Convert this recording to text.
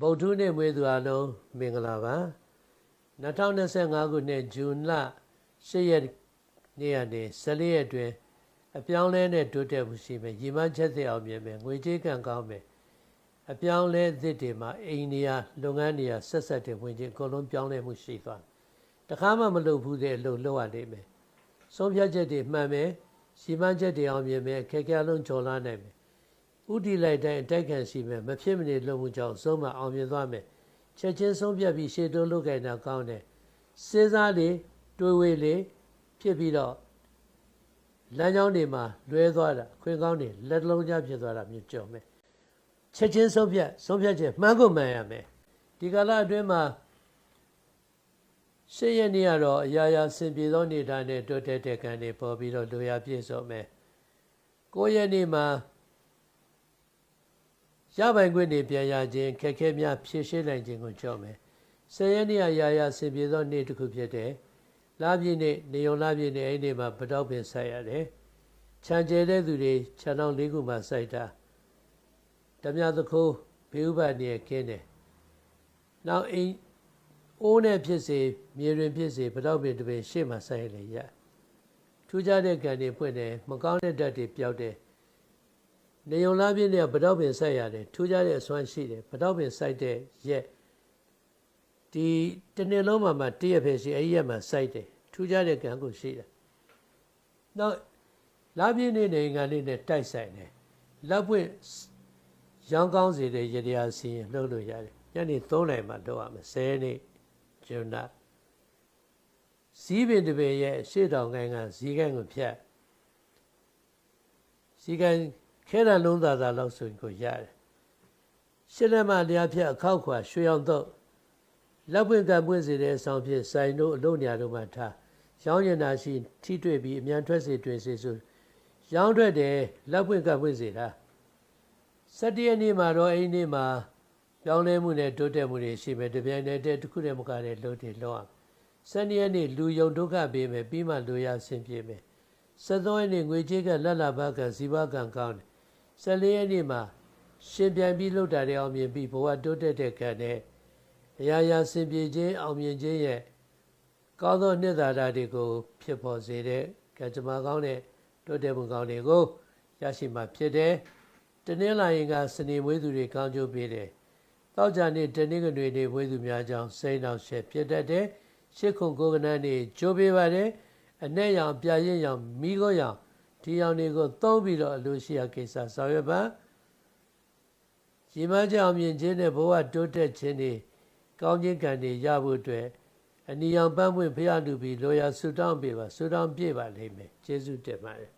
ဗုဒ္ဓနေ့မွေးသူအလုံးမင်္ဂလာပါ2025ခုနှစ်ဇွန်လ10ရက်နေ့ကနေ14ရက်အတွင်းအပြောင်းလဲနဲ့တိုးတက်မှုရှိမယ်ညီမချက်သိအောင်မြင်မယ်ငွေကြေးကံကောင်းမယ်အပြောင်းလဲသစ်တွေမှာအိန္ဒိယလုပ်ငန်းတွေဆက်ဆက်တဲ့ဝင်ချင်းအကုန်လုံးပြောင်းလဲမှုရှိသွားတခါမှမလုပ်ဘူးတဲ့အလုပ်လုပ်ရလိမ့်မယ်ဆုံးဖြတ်ချက်တွေမှန်မယ်ရှိမှန်းချက်တွေအောင်မြင်မယ်ခက်ခဲလုံးကျော်လာနိုင်မယ် ဥတီလိုက်တိုင်းအတိုက်ခံရှိမယ်မဖြစ်မနေလုပ်မှုကြောင့်ဆုံးမအောင်မြင်သွားမယ်ချက်ချင်းဆုံးဖြတ်ပြီးရှေ့တိုးလုပ်ကြတာကောင်းတယ်စဉ်းစားလေတွေးဝေးလေဖြစ်ပြီးတော့လမ်းကြောင်းတွေမှာလွဲသွားတာခွင့်ကောင်းတွေလက်လုံးကြားဖြစ်သွားတာမျိုးကြော်မယ်ချက်ချင်းဆုံးဖြတ်ဆုံးဖြတ်ချက်မှန်ကုန်မှန်ရမယ်ဒီကာလအတွင်းမှာရှေ့ရနေ့ကတော့အရာရာစင်ပြေသောနေတာနဲ့တိုးတက်တဲ့ကံတွေပေါ်ပြီးတော့လူရပြည့်စုံမယ်ကိုယ့်ရဲ့နေ့မှာ ရပိုင်ခွင့်တွေပြန်ရခြင်းခက်ခဲများဖြည့်ရှင်းနိုင်ခြင်းကိုကြောက်မယ်။ဆယ်ရက်နေ့အရာရာဆင်ပြေသောနေ့တစ်ခုဖြစ်တဲ့လပြည့်နေ့နေုံလပြည့်နေ့အဲ့ဒီမှာပတောက်ပင်ဆိုင်ရတယ်။ခြံကျဲတဲ့သူတွေခြံတော်လေးခုမှစိုက်တာဓမြသခိုးဘေးဥပါနေခင်းတယ်။နောက်အိမ်အိုးနဲ့ဖြစ်စေမြေရင်ဖြစ်စေပတောက်ပင်တစ်ပင်ရှေ့မှာစိုက်လေရ။ထူးခြားတဲ့ကံတွေဖွင့်တယ်မကောင်းတဲ့ဓာတ်တွေပျောက်တယ် နေုံလားပြင်းတွေကဗတောက်ပင်စိုက်ရတယ်ထူးခြားတဲ့အစွမ်းရှိတယ်ဗတောက်ပင်စိုက်တဲ့ရက်ဒီတနေ့လုံးမှာမှတရက်ပဲရှိအဲ့ရက်မှာစိုက်တယ်ထူးခြားတဲ့ကံကိုရှိတယ်နောက်လားပြင်းနေနေငါလေးနဲ့တိုက်ဆိုင်တယ်လက်ပွင့်ရောင်းကောင်းစေတဲ့ရတရားစီရင်လှုပ်လို့ရတယ်ညနေ3နိုင်မှလုပ်ရမယ်10နေ့ကျွန်းနာဇီးပင်တပင်ရဲ့ရှေ့တောင်ကိုင်းကဇီးကိုင်းကိုဖြတ်ဇီးကိုင်း ခဲရလုံးသာသာလောက်ဆိုရင်ကိုရတယ်ရှင်းလက်မတရားဖြတ်အခောက်ခွာရွှေအောင်တော့လက်ပွင့်ကပွင့်စေတဲ့အဆောင်ဖြစ်ဆိုင်တို့အလုံးညာတို့မှထားရောင်းရင်သာရှိထိတွေ့ပြီးအမြန်ထွက်စေတွင်စေဆိုရောင်းထွက်တယ်လက်ပွင့်ကပွင့်စေတာစတရနေ့မှာတော့အဲ့ဒီနေ့မှာပြောင်းလဲမှုနဲ့တိုးတက်မှုတွေရှိမယ်တပြိုင်တည်းတည်းတစ်ခုတည်းမကတဲ့လို့တွေလောက်အောင်စနေရက်နေ့လူယုံဒုက္ခပေးမယ်ပြီးမှလူရဆင်ပြေမယ်စသောရက်နေ့ငွေကြေးကလက်လာဘကဇီဝကံကောင်းတယ် 14ရက်နေ့မှာရှင်ပြန်ပြီးလှုပ်တာတွေအောင်မြင်ပြီးဘဝတိုးတက်တဲ့ကံနဲ့အရာရာစင်ပြေခြင်းအောင်မြင်ခြင်းရဲ့ကောင်းသောနှစ်သာရတွေကို ဖြစ်ပေါ်စေတဲ့ကံကြမ္မာကောင်းတဲ့တိုးတက်မှုကောင်းတွေကိုရရှိမှဖြစ်တယ်။တနင်္လာရင်ကစနေမွေးသူတွေကောင်းကျိုးပေးတယ်။တောက်ကြနေ့တနင်္ဂနွေနေ့မွေးသူများကြောင့်စိတ်နောက်ရှက်ဖြစ်တတ်တယ်။ရှစ်ခုကိုကနန်းနေ့ကျိုးပေးပါတယ်။အ내ရောင်ပြရင်ရောင်မိခိုးရောင် ဒီအောင်တွေကိုသုံးပြီးတော့အလိုရှိရာကိစ္စဆောင်ရွက်ပါရည်မှန်းချက်အောင်မြင်ခြင်းနဲ့ဘဝတိုးတက်ခြင်းတွေကောင်းခြင်းကံတွေရဖို့အတွက်အနီရောင်ပန်းပွင့်ဖျားလူပြီးလောရဆူတောင်းပေးပါဆူတောင်းပြည့်ပါလိမ့်မယ်ကျေးဇူးတင်ပါတယ်